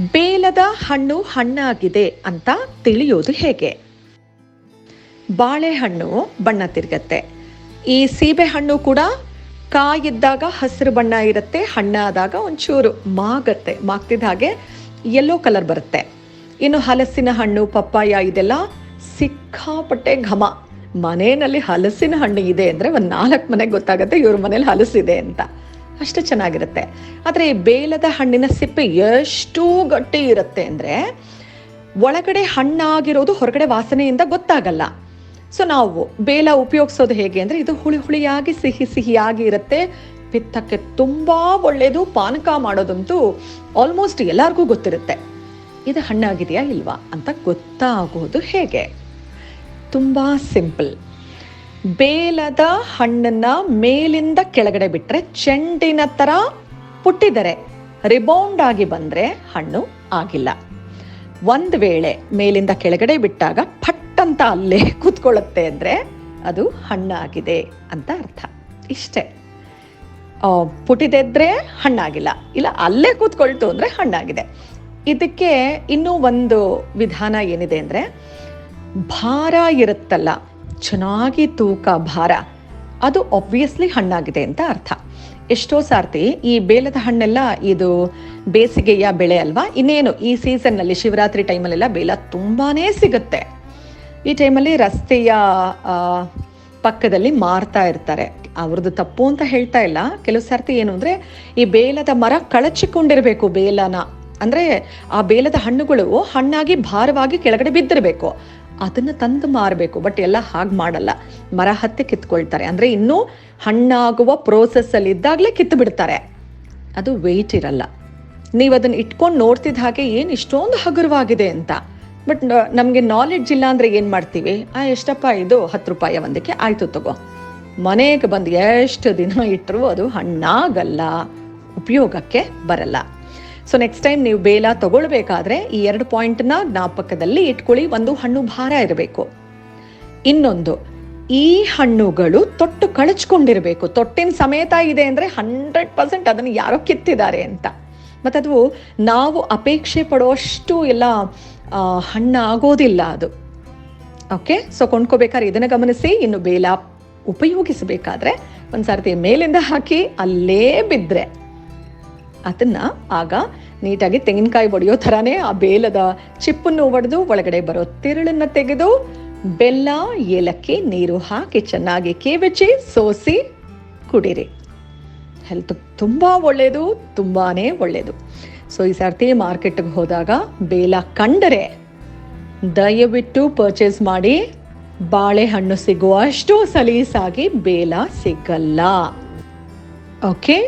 ಬೇಲದ ಹಣ್ಣು ಹಣ್ಣಾಗಿದೆ ಅಂತ ತಿಳಿಯೋದು ಹೇಗೆ? ಬಾಳೆಹಣ್ಣು ಬಣ್ಣ ತಿರುಗತ್ತೆ. ಈ ಸೀಬೆ ಹಣ್ಣು ಕೂಡ ಕಾಯಿದ್ದಾಗ ಹಸಿರು ಬಣ್ಣ ಇರುತ್ತೆ, ಹಣ್ಣಾದಾಗ ಒಂಚೂರು ಮಾಗತ್ತೆ. ಮಾಗ್ತಿದ್ದ ಹಾಗೆ ಯೆಲ್ಲೋ ಕಲರ್ ಬರುತ್ತೆ. ಇನ್ನು ಹಲಸಿನ ಹಣ್ಣು, ಪಪ್ಪಾಯ ಇದೆಲ್ಲ ಸಿಕ್ಕಾಪಟ್ಟೆ ಘಮ. ಮನೆಯಲ್ಲಿ ಹಲಸಿನ ಹಣ್ಣು ಇದೆ ಅಂದರೆ ಒಂದು ನಾಲ್ಕು ಮನೆಗೆ ಗೊತ್ತಾಗುತ್ತೆ ಇವ್ರ ಮನೇಲಿ ಹಲಸಿದೆ ಅಂತ. ಅಷ್ಟು ಚೆನ್ನಾಗಿರುತ್ತೆ. ಆದರೆ ಈ ಬೇಲದ ಹಣ್ಣಿನ ಸಿಪ್ಪೆ ಎಷ್ಟು ಗಟ್ಟಿ ಇರುತ್ತೆ ಅಂದರೆ ಒಳಗಡೆ ಹಣ್ಣಾಗಿರೋದು ಹೊರಗಡೆ ವಾಸನೆಯಿಂದ ಗೊತ್ತಾಗಲ್ಲ. ಸೊ ನಾವು ಬೇಲ ಉಪಯೋಗಿಸೋದು ಹೇಗೆ ಅಂದರೆ ಇದು ಹುಳಿ ಹುಳಿಯಾಗಿ ಸಿಹಿ ಸಿಹಿಯಾಗಿ ಇರುತ್ತೆ. ಪಿತ್ತಕ್ಕೆ ತುಂಬ ಒಳ್ಳೆಯದು ಪಾನಕ ಮಾಡೋದಂತೂ ಆಲ್ಮೋಸ್ಟ್ ಎಲ್ಲರಿಗೂ ಗೊತ್ತಿರುತ್ತೆ. ಇದು ಹಣ್ಣಾಗಿದೆಯಾ ಇಲ್ವಾ ಅಂತ ಗೊತ್ತಾಗೋದು ಹೇಗೆ? ತುಂಬ ಸಿಂಪಲ್ ಬೇಲದ ಹಣ್ಣನ್ನ ಮೇಲಿಂದ ಕೆಳಗಡೆ ಬಿಟ್ಟರೆ ಚೆಂಡಿನ ಥರ ಪುಟ್ಟಿದರೆ, ರಿಬೌಂಡ್ ಆಗಿ ಬಂದರೆ ಹಣ್ಣು ಆಗಿಲ್ಲ. ಒಂದು ವೇಳೆ ಮೇಲಿಂದ ಕೆಳಗಡೆ ಬಿಟ್ಟಾಗ ಫಟ್ ಅಂತ ಅಲ್ಲೇ ಕೂತ್ಕೊಳ್ಳುತ್ತೆ ಅಂದರೆ ಅದು ಹಣ್ಣಾಗಿದೆ ಅಂತ ಅರ್ಥ. ಇಷ್ಟೇ. ಪುಟಿದೆದ್ರೆ ಹಣ್ಣಾಗಿಲ್ಲ. ಇಲ್ಲ, ಅಲ್ಲೇ ಕೂತ್ಕೊಳ್ತು ಅಂದರೆ ಹಣ್ಣಾಗಿದೆ. ಇದಕ್ಕೆ ಇನ್ನೂ ಒಂದು ವಿಧಾನ ಏನಿದೆ ಅಂದರೆ, ಭಾರ ಇರುತ್ತಲ್ಲ ಚೆನ್ನಾಗಿ ತೂಕ ಭಾರ. ಅದು ಒಬ್ವಿಯಸ್ಲಿ ಹಣ್ಣಾಗಿದೆ ಅಂತ ಅರ್ಥ. ಎಷ್ಟೋ ಸಾರ್ತಿ ಈ ಬೇಲದ ಹಣ್ಣೆಲ್ಲ ಇದು ಬೇಸಿಗೆಯ ಬೆಳೆ ಅಲ್ವಾ? ಇನ್ನೇನು ಈ ಸೀಸನ್ನಲ್ಲಿ ಶಿವರಾತ್ರಿ ಟೈಮಲ್ಲೆಲ್ಲ ಬೇಲ ತುಂಬಾನೇ ಸಿಗುತ್ತೆ. ಈ ಟೈಮಲ್ಲಿ ರಸ್ತೆಯ ಪಕ್ಕದಲ್ಲಿ ಮಾರ್ತಾ ಇರ್ತಾರೆ. ಅವ್ರದ್ದು ತಪ್ಪು ಅಂತ ಹೇಳ್ತಾ ಇಲ್ಲ. ಕೆಲವು ಸಾರ್ತಿ ಏನು ಅಂದರೆ ಈ ಬೇಲದ ಮರ ಕಳಚಿಕೊಂಡಿರಬೇಕು ಬೇಲನ. ಅಂದರೆ ಆ ಬೇಲದ ಹಣ್ಣುಗಳು ಹಣ್ಣಾಗಿ ಭಾರವಾಗಿ ಕೆಳಗಡೆ ಬಿದ್ದಿರಬೇಕು. ಅದನ್ನು ತಂದು ಮಾರಬೇಕು ಬಟ್ ಎಲ್ಲ ಹಾಗೆ ಮಾಡಲ್ಲ. ಮರ ಹತ್ತಿ ಕಿತ್ಕೊಳ್ತಾರೆ. ಅಂದರೆ ಇನ್ನೂ ಹಣ್ಣಾಗುವ ಪ್ರೋಸೆಸ್ಸಲ್ಲಿ ಇದ್ದಾಗಲೇ ಕಿತ್ತು ಬಿಡ್ತಾರೆ ಅದು ವೆಯ್ಟ್ ಇರಲ್ಲ. ನೀವು ಅದನ್ನು ಇಟ್ಕೊಂಡು ನೋಡ್ತಿದ್ದ ಹಾಗೆ ಏನು ಇಷ್ಟೊಂದು ಹಗುರವಾಗಿದೆ ಅಂತ. ಬಟ್ ನಮಗೆ ನಾಲೆಡ್ಜ್ ಇಲ್ಲ ಅಂದರೆ ಏನು ಮಾಡ್ತೀವಿ? ಆ, ಎಷ್ಟಪ್ಪ, ಇದು ಹತ್ತು ರೂಪಾಯಿ ಒಂದಕ್ಕೆ ಆಯಿತು ತಗೋ. ಮನೆಗೆ ಬಂದು ಎಷ್ಟು ದಿನ ಇಟ್ಟರು ಅದು ಹಣ್ಣಾಗಲ್ಲ. ಉಪಯೋಗಕ್ಕೆ ಬರಲ್ಲ. ಸೊ ನೆಕ್ಸ್ಟ್ ಟೈಮ್ ನೀವು ಬೇಲ ತಗೊಳ್ಬೇಕಾದ್ರೆ ಈ ಎರಡು ಪಾಯಿಂಟ್ನ ಜ್ಞಾಪಕದಲ್ಲಿ ಇಟ್ಕೊಳ್ಳಿ, ಒಂದು ಹಣ್ಣು ಭಾರ ಇರಬೇಕು. ಇನ್ನೊಂದು, ಈ ಹಣ್ಣುಗಳು ತೊಟ್ಟು ಕಳಚ್ಕೊಂಡಿರಬೇಕು. ತೊಟ್ಟಿನ ಸಮೇತ ಇದೆ ಅಂದರೆ ಹಂಡ್ರೆಡ್ ಪರ್ಸೆಂಟ್ ಅದನ್ನು ಯಾರೋ ಕಿತ್ತಿದ್ದಾರೆ ಅಂತ. ಮತ್ತು ಅದು ನಾವು ಅಪೇಕ್ಷೆ ಪಡುವಷ್ಟು ಎಲ್ಲ ಹಣ್ಣಾಗೋದಿಲ್ಲ ಅದು. ಓಕೆ ಸೊ ಕೊಂಡ್ಕೋಬೇಕಾದ್ರೆ ಇದನ್ನು ಗಮನಿಸಿ, ಇನ್ನು ಬೇಲ ಉಪಯೋಗಿಸಬೇಕಾದ್ರೆ ಒಂದು ಸರ್ತಿ ಮೇಲಿಂದ ಹಾಕಿ, ಅಲ್ಲೇ ಬಿದ್ದರೆ ಅದನ್ನ ಆಗ ನೀಟಾಗಿ ತೆಂಗಿನಕಾಯಿ ಒಡೆಯೋ ಥರನೇ ಆ ಬೇಲದ ಚಿಪ್ಪನ್ನು ಒಡೆದು ಒಳಗಡೆ ಬರೋ ತಿರುಳನ್ನು ತೆಗೆದು ಬೆಲ್ಲ, ಏಲಕ್ಕಿ, ನೀರು ಹಾಕಿ ಚೆನ್ನಾಗಿ ಕೇವಚಿ ಸೋಸಿ ಕುಡಿರಿ. ಹೆಲ್ತ್ ತುಂಬ ಒಳ್ಳೆಯದು ತುಂಬಾ ಒಳ್ಳೆಯದು ಸೊ ಈ ಸರ್ತಿ ಮಾರ್ಕೆಟ್ಗೆ ಹೋದಾಗ ಬೇಲ ಕಂಡರೆ ದಯವಿಟ್ಟು ಪರ್ಚೇಸ್ ಮಾಡಿ, ಬಾಳೆಹಣ್ಣು ಸಿಗುವಷ್ಟು ಸಲೀಸಾಗಿ ಬೇಲ ಸಿಗಲ್ಲ. ಓಕೆ